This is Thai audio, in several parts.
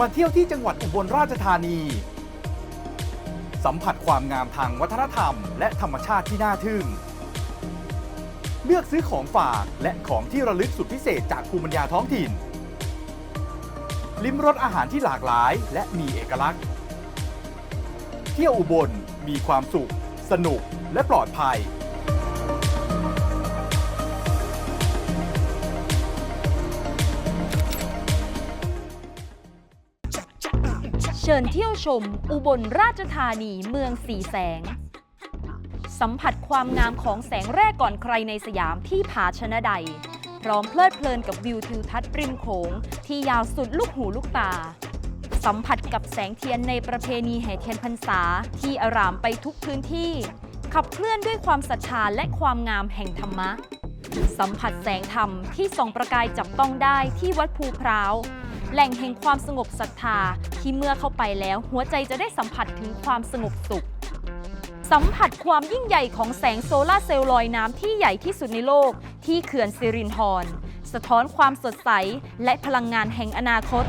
มาเที่ยวที่จังหวัดอุบลราชธานี สัมผัสความงามทางวัฒนธรรม และธรรมชาติที่น่าทึ่ง เลือกซื้อของฝากและของที่ระลึกสุดพิเศษจากภูมิปัญญาท้องถิ่น ลิ้มรสอาหารที่หลากหลายและมีเอกลักษณ์ เที่ยวอุบลมีความสุข สนุกและปลอดภัย เชิญเที่ยวชม อุบลราชธานีเมืองสีแสง สัมผัสความงามของแสงแรกก่อนใครในสยามที่ผาชนะใด พร้อมเพลิดเพลินกับวิวทิวทัศน์ริมโขงที่ยาวสุดลูกหูลูกตา สัมผัสกับแสงเทียนในประเพณีแห่เทียนพรรษาที่อารามไปทุกพื้นที่ ขับเคลื่อนด้วยความศรัทธาและความงามแห่งธรรมะ สัมผัสแสงธรรมที่ส่องประกายจับต้องได้ที่วัดภูพร้าวแหล่งแห่งความสงบศรัทธา ที่เมื่อเข้าไปแล้ว หัวใจจะได้สัมผัสถึงความสงบสุข สัมผัสความยิ่งใหญ่ของแสงโซลาร์เซลล์ลอยน้ำที่ใหญ่ที่สุดในโลก ที่เขื่อนสิรินธรสะท้อนความสดใส และพลังงานแห่งอนาคต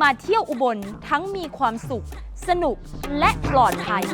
มาเที่ยวอุบลทั้งมีความสุข สนุกและปลอดภัย